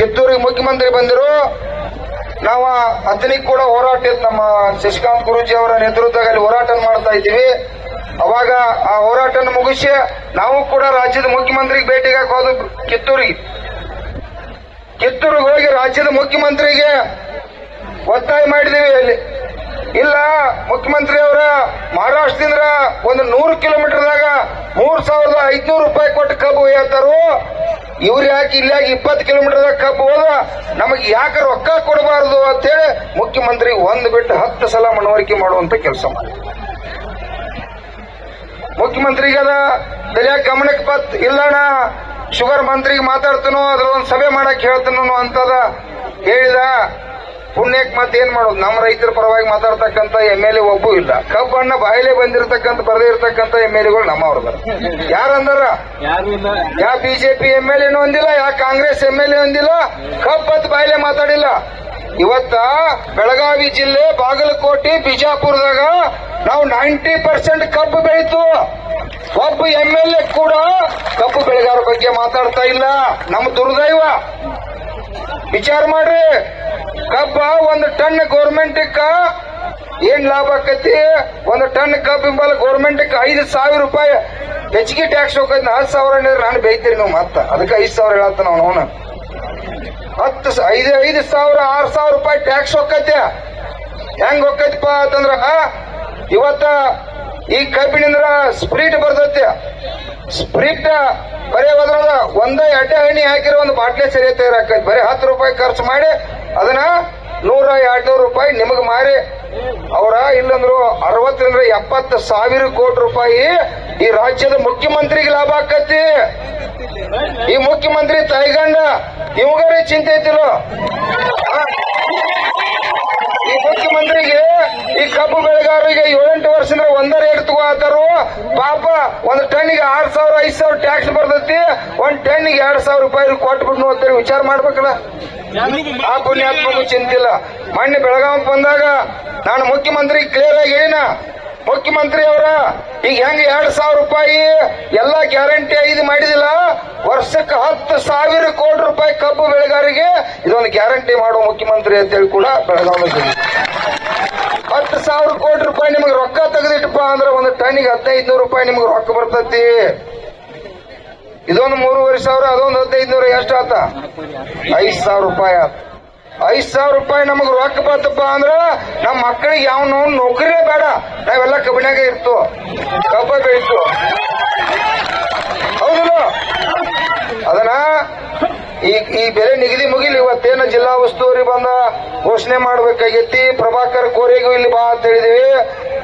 ಕಿತ್ತೂರಿಗೆ ಮುಖ್ಯಮಂತ್ರಿ ಬಂದಿರು. ನಾವು ಅತನಿಗೆ ಕೂಡ ಹೋರಾಟ ನಮ್ಮ ಶಶಿಕಾಂತ್ ಗುರೂಜಿ ಅವರ ನೇತೃತ್ವದಲ್ಲಿ ಹೋರಾಟ ಮಾಡ್ತಾ ಇದ್ದೀವಿ. ಅವಾಗ ಆ ಹೋರಾಟ ಮುಗಿಸಿ ನಾವು ಕೂಡ ರಾಜ್ಯದ ಮುಖ್ಯಮಂತ್ರಿಗೆ ಭೇಟಿಗೆ ಹೋದ್ರು ಕಿತ್ತೂರಿಗೆ. ಕಿತ್ತೂರಿಗೆ ಹೋಗಿ ರಾಜ್ಯದ ಮುಖ್ಯಮಂತ್ರಿಗೆ ಒತ್ತಾಯ ಮಾಡಿದೀವಿ ಅಲ್ಲಿ. ಇಲ್ಲ, ಮುಖ್ಯಮಂತ್ರಿ ಅವರ ಮಹಾರಾಷ್ಟ್ರದಿಂದ ಒಂದು ನೂರು ಕಿಲೋಮೀಟರ್ದಾಗ ಮೂರ್ ಸಾವಿರದ ಐದ್ನೂರು ರೂಪಾಯಿ ಕೊಟ್ಟು ಕಬ್ಬು ಒಯ್ಯತ್ತಾರು ಇವ್ರು ಯಾಕೆ ಇಲ್ಲಾಗ ಇಪ್ಪತ್ತು ಕಿಲೋಮೀಟರ್ ಕಬ್ಬು ಹೋದ ನಮಗೆ ಯಾಕೆ ರೊಕ್ಕ ಕೊಡಬಾರದು ಅಂತೇಳಿ ಮುಖ್ಯಮಂತ್ರಿ ಒಂದು ಬಿಟ್ಟು ಹತ್ತು ಸಲ ಮನವರಿಕೆ ಮಾಡುವಂತ ಕೆಲಸ ಮಾಡಿ ಮುಖ್ಯಮಂತ್ರಿಗದ ಬೆಲೆ ಗಮನಕ್ಕೆ ಬತ್, ಇಲ್ಲಣ್ಣ, ಶುಗರ್ ಮಂತ್ರಿಗೆ ಮಾತಾಡ್ತನೋ ಅದ್ರ ಒಂದು ಸಭೆ ಮಾಡಕ್ ಹೇಳ್ತನೋ ಅಂತದ ಹೇಳಿದ ಪುಣ್ಯಕ್ ಏನ್ ಮಾಡೋದು? ನಮ್ಮ ರೈತರ ಪರವಾಗಿ ಮಾತಾಡ್ತಕ್ಕಂತ ಎಂ ಎಲ್ ಎ ಒಬ್ಬೂ ಇಲ್ಲ. ಕಬ್ಬಣ್ಣ ಬಾಯಿಲೆ ಬಂದಿರತಕ್ಕಂತ ಬರದೇ ಇರತಕ್ಕಂತ ಎಂ ಎಲ್ ಎಗಳು ನಮ್ಮವ್ರದಾರ ಯಾರಂದಾರ? ಯಾರು ಇಲ್ಲ. ಯಾ ಬಿಜೆಪಿ ಎಂ ಎಲ್ ಎನೂ ಹೊಂದಿಲ್ಲ ಯಾ ಕಾಂಗ್ರೆಸ್ ಎಂ ಎಲ್ ಎ ಹೊಂದಿಲ್ಲ ಕಬ್ಬತ್ ಬಾಯಿಲೆ ಮಾತಾಡಿಲ್ಲ. ಇವತ್ತ ಬೆಳಗಾವಿ ಜಿಲ್ಲೆ ಬಾಗಲಕೋಟೆ ಬಿಜಾಪುರದಾಗ ನಾವು ನೈಂಟಿ ಪರ್ಸೆಂಟ್ ಕಬ್ಬು ಬೆಳೀತು. ಒಬ್ಬ ಎಂ ಎಲ್ ಎ ಕೂಡ ಕಬ್ಬು ಬೆಳೆಗಾರ ಬಗ್ಗೆ ಮಾತಾಡ್ತಾ ಇಲ್ಲ. ನಮ್ಮ ದುರ್ದೈವ. ವಿಚಾರ ಮಾಡ್ರಿ. ಕಬ್ಬ ಒಂದು ಟನ್ ಗೌರ್ಮೆಂಟ್ಕ ಏನ್ ಲಾಭ ಆಕತಿ? ಒಂದು ಟನ್ ಕಬ್ ಬೆಂಬಲ ಗೌರ್ಮೆಂಟ್ ಐದು ಸಾವಿರ ರೂಪಾಯಿ. ಹೆಚ್ಚಿಗೆ ಟ್ಯಾಕ್ಸ್ ಹೋಗೈತಿ ಹತ್ತು ಸಾವಿರ ಹೇಳಿದ್ರೆ ನಾನು ಬೈತೀರಿ ನೀವು ಮತ್ತ. ಅದಕ್ಕೆ ಐದು ಸಾವಿರ ಹೇಳತ್ತ ನಾವು ಅವನು. ಹತ್ತು ಐದು ಐದು ಸಾವಿರ, ಆರು ಸಾವಿರ ರೂಪಾಯಿ ಟ್ಯಾಕ್ಸ್ ಹೋಗತ್ತೆ ಹೆಂಗ್ ಹೋಗೈತಿಪ್ಪ ಅಂತಂದ್ರ ಇವತ್ತ ಈ ಕಬ್ಬಿನಿಂದ್ರ ಸ್ಪ್ರಿಟ್ ಬರ್ತೈತಿ. ಸ್ಪ್ರಿಟ್ ಬರೀ ಹೋದ್ರಲ್ಲ ಒಂದೇ ಎಡ್ಡೆ ಹಣ್ಣಿ ಹಾಕಿರೋ ಒಂದು ಬಾಟ್ಲೆ ಸರಿಯತ್ತೆ ಬರೀ ಹತ್ತು ರೂಪಾಯಿ ಖರ್ಚು ಮಾಡಿ ಅದನ್ನ ನೂರ ಎರಡ್ನೂರು ರೂಪಾಯಿ ನಿಮಗೆ ಮಾರಿ. ಅವರ ಇಲ್ಲಂದ್ರು ಅರವತ್ತರಿಂದ ಎಪ್ಪತ್ತು ಸಾವಿರ ಕೋಟಿ ರೂಪಾಯಿ ಈ ರಾಜ್ಯದ ಮುಖ್ಯಮಂತ್ರಿಗೆ ಲಾಭ ಆಕತಿ ಈ ಮುಖ್ಯಮಂತ್ರಿ ತಾಯ್ಗಂಡ ಇವಾಗ ಚಿಂತೆ ಐತಿಲ್ಲ? ಈ ಮುಖ್ಯಮಂತ್ರಿಗೆ ಈ ಕಬ್ಬು ಬೆಳೆಗಾರರಿಗೆ ಏಳೆಂಟು ವರ್ಷದಿಂದ ಒಂದ ರೇಟ್ ತಗೋತಾರು ಪಾಪ ಒಂದು ಟನ್ನಿಗೆ ಆರ್ ಸಾವಿರ, ಐದ್ ಸಾವಿರ ಟ್ಯಾಕ್ಸ್ ಬರ್ತೈತಿ. ಒಂದ್ ಟನ್ಗೆ ಎರಡ್ ಸಾವಿರ ರೂಪಾಯಿ ಕೊಟ್ಬಿಟ್ಟು ನೋಡ್ತಾರೆ ವಿಚಾರ ಮಾಡ್ಬೇಕಲ್ಲ? ಆ ಪುಣ್ಯಾತ್ಮಗೂ ಚಿಂತಿಲ್ಲ. ಮೊನ್ನೆ ಬೆಳಗಾವಿ ಬಂದಾಗ ನಾನು ಮುಖ್ಯಮಂತ್ರಿ ಕ್ಲಿಯರ್ ಆಗಿ ಹೇಳಿನ ಮುಖ್ಯಮಂತ್ರಿ ಅವರ, ಈಗ ಹೆಂಗ ಎರಡ್ ಸಾವಿರ ರೂಪಾಯಿ ಎಲ್ಲ ಗ್ಯಾರಂಟಿ ಐದು ಮಾಡಿದಿಲ್ಲ? ವರ್ಷಕ್ಕೆ ಹತ್ತು ಸಾವಿರ ಕೋಟಿ ರೂಪಾಯಿ ಕಬ್ಬು ಬೆಳೆಗಾರಿಗೆ ಇದೊಂದು ಗ್ಯಾರಂಟಿ ಮಾಡುವ ಮುಖ್ಯಮಂತ್ರಿ ಅಂತೇಳಿ ಕೂಡ ಬೆಳಗಾವಿ ಹತ್ತು ಸಾವಿರ ಕೋಟಿ ರೂಪಾಯಿ ನಿಮಗೆ ರೊಕ್ಕ ತೆಗೆದಿಟ್ಟಪ್ಪ ಅಂದ್ರೆ ಒಂದು ಟನ್ನಿಗೆ ಹದಿನೈದು ನೂರು ರೂಪಾಯಿ ನಿಮಗೆ ರೊಕ್ಕ ಬರ್ತೈತಿ. ಇದೊಂದು ಮೂರುವರೆ ಸಾವಿರ, ಅದೊಂದು ಹದಿನೈದು ನೂರ ಎಷ್ಟು ಆತ? ಐದು ಸಾವಿರ ರೂಪಾಯಿ ಆತ. ಐದ್ ಸಾವಿರ ರೂಪಾಯಿ ನಮಗ್ ರೊಕ್ಕ ಬಂತಪ್ಪ ಅಂದ್ರ ನಮ್ಮ ಮಕ್ಕಳಿಗೆ ಯಾವ ನೌಕರಿನೇ ಬೇಡ. ನಾವೆಲ್ಲ ಕಬ್ಬಿನಾಗ ಇರ್ತು. ಕಬ್ಬ ಬೆಳಿತು. ಹೌದಲ್ಲ ಅದನ್ನ ಈ ಈ ಬೆಲೆ ನಿಗದಿ ಮುಗಿಲಿ, ಇವತ್ತೇನು ಜಿಲ್ಲಾ ಉಸ್ತುವಾರಿ ಬಂದ ಘೋಷಣೆ ಮಾಡ್ಬೇಕಾಗೈತಿ. ಪ್ರಭಾಕರ್ ಕೋರೆಗೂ ಇಲ್ಲಿ ಬಾ ಅಂತ ಹೇಳಿದೀವಿ.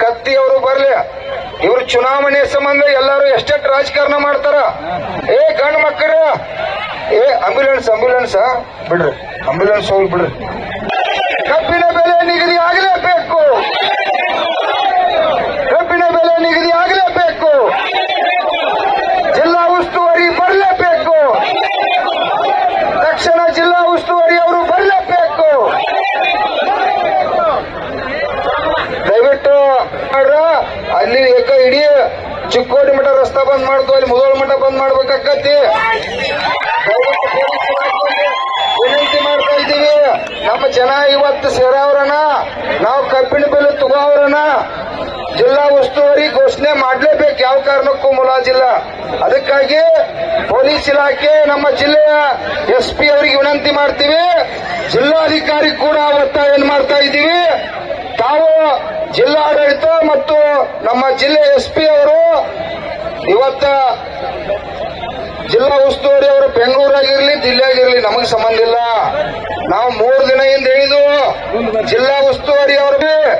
ಕತ್ತಿ ಅವರು ಬರ್ಲಿ. ಇವರು ಚುನಾವಣೆ ಸಂಬಂಧ ಎಲ್ಲರೂ ಎಷ್ಟೆಷ್ಟು ರಾಜಕಾರಣ ಮಾಡ್ತಾರ? ಏ ಗಂಡ್ ಮಕ್ಕಳು ಏ ಅಂಬ್ಯುಲೆನ್ಸ್ ಅಂಬ್ಯುಲೆನ್ಸ್ ಬಿಡ್ರಿ. ಅಂಬ್ಯುಲೆನ್ಸ್ ಹೋಗಿ ಬಿಡ್ರಿ. ಕಬ್ಬಿನ ಬೆಲೆ ನಿಗದಿ ಆಗಲೇಬೇಕು. ಕಬ್ಬಿನ ಬೆಲೆ ನಿಗದಿ ಆಗಲೇಬೇಕು. ಜಿಲ್ಲಾ ಉಸ್ತುವಾರಿ ಬರಲೇಬೇಕು. ತಕ್ಷಣ ಜಿಲ್ಲಾ ಉಸ್ತುವಾರಿ ಅವರು ಬರಲೇಬೇಕು. ದಯವಿಟ್ಟು ಅಲ್ಲಿ ಏಕ ಇಡೀ ಚಿಕ್ಕೋಡಿ ಮಠ ರಸ್ತಾ ಬಂದ್ ಮಾಡ್ತು, ಅಲ್ಲಿ ಮುದೋಳ ಮಠ ಬಂದ್ ಇಲಾಖೆಗೆ ವಿನಂತಿ ಮಾಡ್ತಾ ಇದ್ದೀವಿ ನಮ್ಮ ಜನ ಇವತ್ತು ಸೇರವರನ ನಾವು ಕಬ್ಬಿಣ ಬೆಲೆ ತಗೋವ್ರನ ಜಿಲ್ಲಾ ಉಸ್ತುವಾರಿ ಘೋಷಣೆ ಮಾಡಲೇಬೇಕು ಯಾವ ಕಾರಣಕ್ಕೂ ಮುಲಾಜಿಲ್ಲ. ಅದಕ್ಕಾಗಿ ಪೊಲೀಸ್ ಇಲಾಖೆ, ನಮ್ಮ ಜಿಲ್ಲೆಯ ಎಸ್ ಪಿ ಅವರಿಗೆ ವಿನಂತಿ ಮಾಡ್ತೀವಿ. ಜಿಲ್ಲಾಧಿಕಾರಿ ಕೂಡ ಒತ್ತಾಯ ಮಾಡ್ತಾ ಇದ್ದೀವಿ? ತಾವು ಜಿಲ್ಲಾಡಳಿತ ಮತ್ತು ನಮ್ಮ ಜಿಲ್ಲೆ ಎಸ್ ಪಿ ಅವರು ಇವತ್ತ ಜಿಲ್ಲಾ ಉಸ್ತುವಾರಿ ಅವರು ಬೆಂಗಳೂರಾಗಿರ್ಲಿ, ದಿಲ್ಲಿಯಾಗಿರ್ಲಿ, ನಮಗೆ ಸಂಬಂಧ ಇಲ್ಲ. ನಾವು ಮೂರು ದಿನ ಹಿಂದೆ ಹೇಳಿದ್ವು, ಜಿಲ್ಲಾ ಉಸ್ತುವಾರಿ ಅವ್ರಿಗೆ,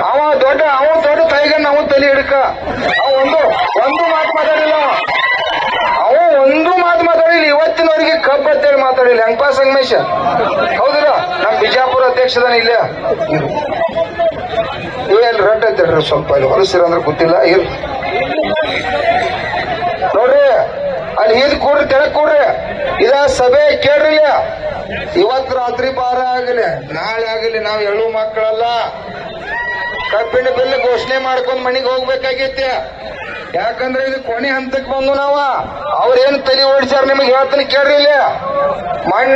ಅವ ದೊಡ್ಡ ಅವ ದೊಡ್ಡ ತಾಯಿಗೆ ನಾವು ತಲೆ ಹಿಡ್ಕ. ಅವ ಒಂದು ಒಂದು ಮಾತು ಮಾತಾಡಿಲ್ಲ. ಅವ ಒಂದು ಮಾತು ಮಾತಾಡಿಲ್ಲ, ಇವತ್ತಿನವರೆಗೆ ಕಬ್ಬ್ ಅಂತೇಳಿ ಮಾತಾಡಿಲ್ಲ. ಹೆಂಗಪ್ಪ ಸಂಗಮೇಶ? ಹೌದಿಲ್ಲ? ನಮ್ಮ ಬಿಜಾಪುರ ಅಧ್ಯಕ್ಷದನ ಇಲ್ಲ. ಏನ್ ರಟ್ ಐತೆ ಸ್ವಲ್ಪ ಹೊಲಸಿರ ಅಂದ್ರೆ ಗೊತ್ತಿಲ್ಲ. ಇರ್ಲಿ. ನೋಡ್ರಿ ಅಲ್ಲಿ ಇದು ಕೂಡ್ರಿ ಕೆಳಕ್ ಕೊಡ್ರಿ. ಇದ ಸಭೆ ಕೇಳ್ರಿಲ್ಲ. ಇವತ್ ರಾತ್ರಿ ಬಾರ ಆಗಲಿ, ನಾಳೆ ಆಗಲಿ ನಾವು ಎಳ್ಳು ಮಕ್ಕಳಲ್ಲ. ಕಬ್ಬಿನ ಬಿಲ್ ಘೋಷಣೆ ಮಾಡ್ಕೊಂಡ್ ಮನೆಗೆ ಹೋಗ್ಬೇಕಾಗೈತಿ. ಯಾಕಂದ್ರೆ ಇದು ಕೊನೆ ಹಂತಕ್ಕೆ ಬಂದು ನಾವ. ಅವ್ರೇನ್ ತಲೆ ಓಡಿಸ್ಯಾರ ನಿಮಗೆ ಹೇಳ್ತೀನಿ ಕೇಳ್ರಿ ಇಲ್ಲಿ.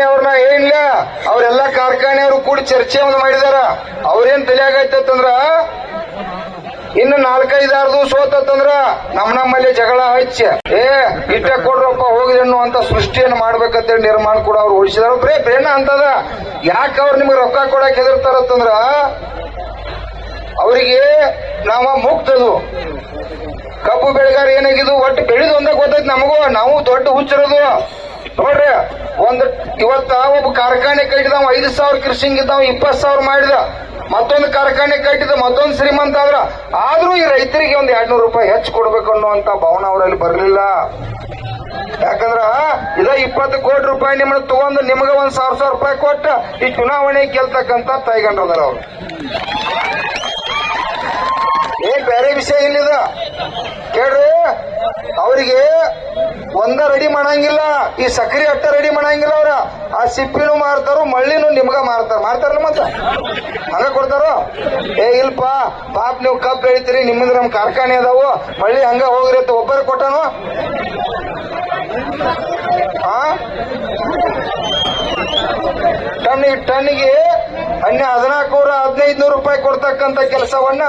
ಅವ್ರನ್ನ ಏನಿಲ್ಲ ಅವರೆಲ್ಲ ಕಾರ್ಖಾನೆಯವರು ಕೂಡಿ ಚರ್ಚೆ ಒಂದು ಮಾಡಿದಾರ. ಅವ್ರೇನ್ ತಲೆ ಆಗೈತಂದ್ರ ಇನ್ನು ನಾಲ್ಕೈದಾರ್ದು ದಿವಸ ಹೋತಂದ್ರ ನಮ್ ನಮ್ಮಲ್ಲಿ ಜಗಳ ಹಚ್ಚ. ಏ ಇಟ್ಟ ಕೊಡ್ರಪ್ಪ, ಹೋಗಿರಿ ಅಂತ ಸೃಷ್ಟಿಯನ್ನು ಮಾಡ್ಬೇಕಂತೇಳಿ ನಿರ್ಮಾಣ ಕೂಡ ಅವ್ರು ಉಳಿಸಿದಾರ. ಬ್ರೇ ಬ್ರೇನ ಅಂತದ. ಯಾಕೆ ಅವ್ರು ನಿಮ್ಗೆ ರೊಕ್ಕ ಕೊಡಕ್ ಹೆದರ್ತಾರಂತಂದ್ರ ಅವರಿಗೆ ನಾವ ಮುಕ್ತದು ಕಬ್ಬು ಬೆಳೆಗಾರ ಏನಾಗಿದ್ದು, ಒಟ್ಟು ಬೆಳೆದು ಒಂದೇ ಗೊತ್ತೈತಿ ನಮಗೂ. ನಾವು ದೊಡ್ಡ ಹುಚ್ಚರದು. ನೋಡ್ರಿ, ಒಂದ್ ಇವತ್ತ ಒಬ್ಬ ಕಾರ್ಖಾನೆ ಕಟ್ಟಿದವ, ಐದು ಸಾವಿರ ಕೃಷಿಂಗ್ ಇದ್ದಾವ, ಇಪ್ಪತ್ತು ಸಾವಿರ ಮಾಡಿದ. ಮತ್ತೊಂದು ಕಾರ್ಖಾನೆ ಕಟ್ಟಿದ ಮತ್ತೊಂದು ಶ್ರೀಮಂತ ಆದ್ರ, ಆದ್ರೂ ಈ ರೈತರಿಗೆ ಒಂದ್ ಎರಡ್ನೂರು ರೂಪಾಯಿ ಹೆಚ್ಚು ಕೊಡ್ಬೇಕು ಅನ್ನುವಂತ ಭಾವನೆ ಅವರಲ್ಲಿ ಬರಲಿಲ್ಲ. ಯಾಕಂದ್ರ, ಇದ ಇಪ್ಪತ್ತು ಕೋಟಿ ರೂಪಾಯಿ ನಿಮ್ಮನ್ನ ತಗೊಂಡು ನಿಮಗ ಒಂದ್ ಸಾವಿರ ಸಾವಿರ ರೂಪಾಯಿ ಕೊಟ್ಟ ಈ ಚುನಾವಣೆ ಕೇಳ್ತಕ್ಕಂತ ತೈಗಂಡ್ರದಾರ ಅವ್ರು. ಏನ್ ಬೇರೆ ವಿಷಯ ಇಲ್ಲಿದ. ಕೇಳ್ರಿ. ಅವರಿಗೆ ಒಂದ ರೆಡಿ ಮಾಡಂಗಿಲ್ಲ, ಈ ಸಕ್ರಿ ಅಟ್ಟ ರೆಡಿ ಮಾಡಂಗಿಲ್ಲ ಅವ್ರ. ಆ ಸಿಪ್ಪಿನೂ ಮಾರ್ತಾರು, ಮಳ್ಳಿನೂ ನಿಮ್ಗ ಮಾರ್ತಾರ. ಮಾರ್ತಾರಲ್ಲ ಮತ್ತ? ಹಂಗ ಕೊಡ್ತಾರೋ? ಏ, ಇಲ್ಪ, ಪಾಪ ನೀವು ಕಬ್ಬು ಬೆಳಿತೀರಿ ನಿಮ್ಮಿಂದ ನಮ್ ಕಾರ್ಖಾನೆ ಅದಾವು, ಮಳ್ಳಿ ಹಂಗ ಹೋಗ್ರಿ ಅಂತ ಒಬ್ಬರ ಕೊಟ್ಟನು. ಟನ್, ಟನ್ನಿಗೆ ಟನ್ನಿಗೆ ಅನ್ಯ ಹದಿನಾಲ್ಕೂರ ಹದಿನೈದು ನೂರು ರೂಪಾಯಿ ಕೊಡ್ತಕ್ಕಂತ ಕೆಲಸವನ್ನ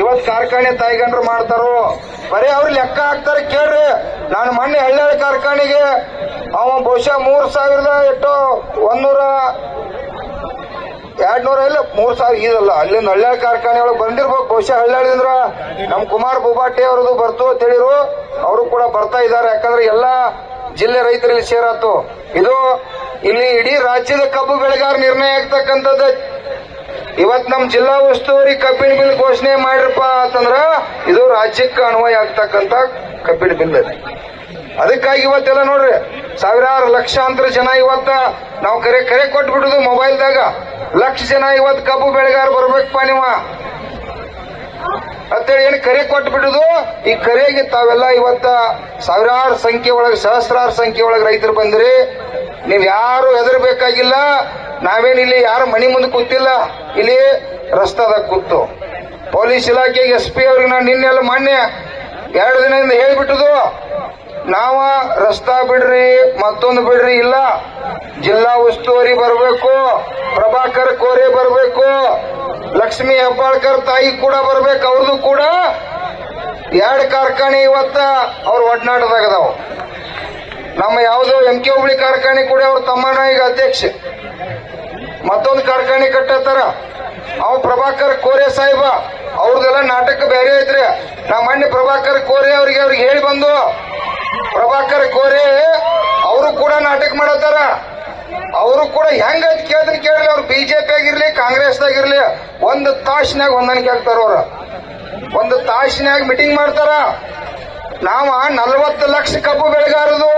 ಇವತ್ ಕಾರ್ಖಾನೆ ತಾಯಿಗಂಡ್ರು ಮಾಡ್ತಾರೋ? ಬರೀ ಅವ್ರು ಲೆಕ್ಕ ಹಾಕ್ತಾರೆ ಕೇಳ್ರಿ. ನಾನು ಮೊನ್ನೆ ಹಳ್ಳಿ ಕಾರ್ಖಾನೆಗೆ ಅವ ಬಹುಶಃ ಮೂರ್ ಸಾವಿರದ ಎಷ್ಟೋ ಒಂದೂರ ಎರಡ್ ನೂರ ಇಲ್ಲ, ಮೂರ್ ಸಾವಿರ ಇದಲ್ಲ. ಅಲ್ಲಿಂದ ಹಳ್ಳಿ ಕಾರ್ಖಾನೆ ಒಳಗೆ ಬಂದಿರ್ಬೇಕು. ಬಹುಶಃ ಹಳ್ಳಿಂದ್ರ ನಮ್ ಕುಮಾರ್ ಬುಬಾಟಿ ಅವ್ರದ್ದು ಬರ್ತು ಅಂತ ಅವರು ಕೂಡ ಬರ್ತಾ ಇದ್ದಾರೆ. ಯಾಕಂದ್ರೆ ಎಲ್ಲಾ ಜಿಲ್ಲೆ ರೈತರಲ್ಲಿ ಸೇರಾತು. ಇದು ಇಲ್ಲಿ ಇಡೀ ರಾಜ್ಯದ ಕಬ್ಬು ಬೆಳೆಗಾರ ನಿರ್ಣಯ ಆಗ್ತಕ್ಕಂಥದ್ದು ಇವತ್ ನಮ್ ಜಿಲ್ಲಾ ಉಸ್ತುವಾರಿ ಕಬ್ಬಿನ ಬಿಲ್ ಘೋಷಣೆ ಮಾಡಿರಪ್ಪ ಅಂತಂದ್ರ ಇದು ರಾಜ್ಯಕ್ಕೆ ಅನ್ವಯ ಆಗ್ತಕ್ಕಂತ ಕಬ್ಬಿನ ಬಿಲ್ ಅದು. ಅದಕ್ಕಾಗಿ ಇವತ್ತೆಲ್ಲ ನೋಡ್ರಿ, ಸಾವಿರಾರು ಲಕ್ಷಾಂತರ ಜನ ಇವತ್ತ ನಾವು ಕರೆ ಕರೆ ಕೊಟ್ಬಿಡುದು ಮೊಬೈಲ್ದಾಗ. ಲಕ್ಷ ಜನ ಇವತ್ತು ಕಬ್ಬು ಬೆಳೆಗಾರ ಬರ್ಬೇಕಪ್ಪ ನೀವ. ಅಂತೇಳಿ ಏನು ಕರೆ ಕೊಟ್ಬಿಡುದು? ಈ ಕರೆಗೆ ತಾವೆಲ್ಲ ಇವತ್ತ ಸಾವಿರಾರು ಸಂಖ್ಯೆ ಒಳಗೆ, ಸಹಸ್ರಾರು ಸಂಖ್ಯೆ ಒಳಗೆ ರೈತರು ಬಂದ್ರಿ. ನೀವ್ ಯಾರು ಹೆದರ್ಬೇಕಾಗಿಲ್ಲ. ನಾವೇನ್ ಇಲ್ಲಿ ಯಾರು ಮನೆ ಮುಂದೆ ಕೂತಿಲ್ಲ, ಇಲ್ಲಿ ರಸ್ತಾದಾಗ ಕೂತು. ಪೊಲೀಸ್ ಇಲಾಖೆಗೆ ಎಸ್ ಪಿ ಅವ್ರಿಗೆ ನಾನು ನಿನ್ನೆಲ್ಲ ಮೊನ್ನೆ ಎರಡು ದಿನದಿಂದ ಹೇಳ್ಬಿಟ್ಟದು ನಾವ ರಸ್ತಾ ಬಿಡ್ರಿ, ಮತ್ತೊಂದು ಬಿಡ್ರಿ ಇಲ್ಲ. ಜಿಲ್ಲಾ ಉಸ್ತುವಾರಿ ಬರಬೇಕು, ಪ್ರಭಾಕರ್ ಕೋರೆ ಬರಬೇಕು, ಲಕ್ಷ್ಮಿ ಹೆಬ್ಬಾಳ್ಕರ್ ತಾಯಿ ಕೂಡ ಬರ್ಬೇಕು, ಅವ್ರದ್ದು ಕೂಡ. ಎರಡು ಕಾರ್ಖಾನೆ ಇವತ್ತ ಅವ್ರ ಒಡನಾಟದಾಗದಾವ ನಮ್ಮ ಯಾವ್ದೋ ಎಂ ಕೆ ಹುಬ್ಳಿ ಕಾರ್ಖಾನೆ ಕೂಡ ಅವ್ರ ತಮ್ಮನ ಈಗ ಅಧ್ಯಕ್ಷ. ಮತ್ತೊಂದು ಕಾರ್ಖಾನೆ ಕಟ್ಟತ್ತಾರ. ಅವ್ ಪ್ರಭಾಕರ್ ಕೋರೆ ಸಾಹೇಬ, ಅವ್ರದೆಲ್ಲ ನಾಟಕ ಬೇರೆ ಐತ್ರಿ. ನಮ್ಮ ಮೊನ್ನೆ ಪ್ರಭಾಕರ್ ಕೋರೆ ಅವ್ರಿಗೆ ಅವ್ರಿಗೆ ಹೇಳಿ ಬಂದು, ಪ್ರಭಾಕರ್ ಕೋರೆ ಅವರು ಕೂಡ ನಾಟಕ ಮಾಡತ್ತಾರ. ಅವರು ಕೂಡ ಹೆಂಗ ಕೇಳಿದ್ರೆ ಕೇಳಲಿ ಅವ್ರು ಬಿಜೆಪಿ ಆಗಿರ್ಲಿ ಕಾಂಗ್ರೆಸ್ದಾಗಿರ್ಲಿ ಒಂದು ತಾಸಿನಾಗ ಹೊಂದಾಣಿಕೆ ಆಗ್ತಾರ ಅವ್ರ. ಒಂದು ತಾಸಿನಾಗ ಮೀಟಿಂಗ್ ಮಾಡ್ತಾರ. ನಾವ ನಲ್ವತ್ತು ಲಕ್ಷ ಕಬ್ಬು ಬೆಳೆಗಾರದು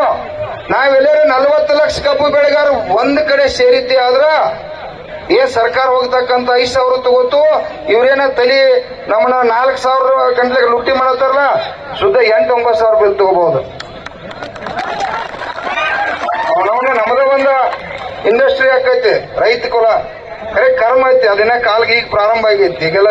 ನಾವೆಲ್ಲರೂ ನಲವತ್ತು ಲಕ್ಷ ಕಬ್ಬು ಬೆಳೆಗಾರ ಒಂದ್ ಕಡೆ ಸೇರಿದ್ದೆ ಆದ್ರ ಏ ಸರ್ಕಾರ ಹೋಗ್ತಕ್ಕಂತ ಐದ್ ಸಾವಿರ ತಗೋತು ಇವ್ರೇನ ತಲಿ ನಮ್ಮನ್ನ ನಾಲ್ಕು ಸಾವಿರ ಗಂಟ್ಲೆಗೆ ಲುಟ್ಟಿ ಮಾಡತ್ತಾರಲ್ಲ, ಶುದ್ಧ ಎಂಟು ಒಂಬತ್ತು ಸಾವಿರ ಬಿಲ್ ತಗೋಬಹುದು. ಅವನವನ ಒಂದು ಇಂಡಸ್ಟ್ರಿ ಆಕೈತಿ, ರೈತ ಕುಲ. ಕರೆ ಕರ್ಮ ಐತಿ, ಅದನ್ನ ಕಾಲ್ಗೆ ಈಗ ಪ್ರಾರಂಭ ಆಗೈತಿ, ಈಗೆಲ್ಲ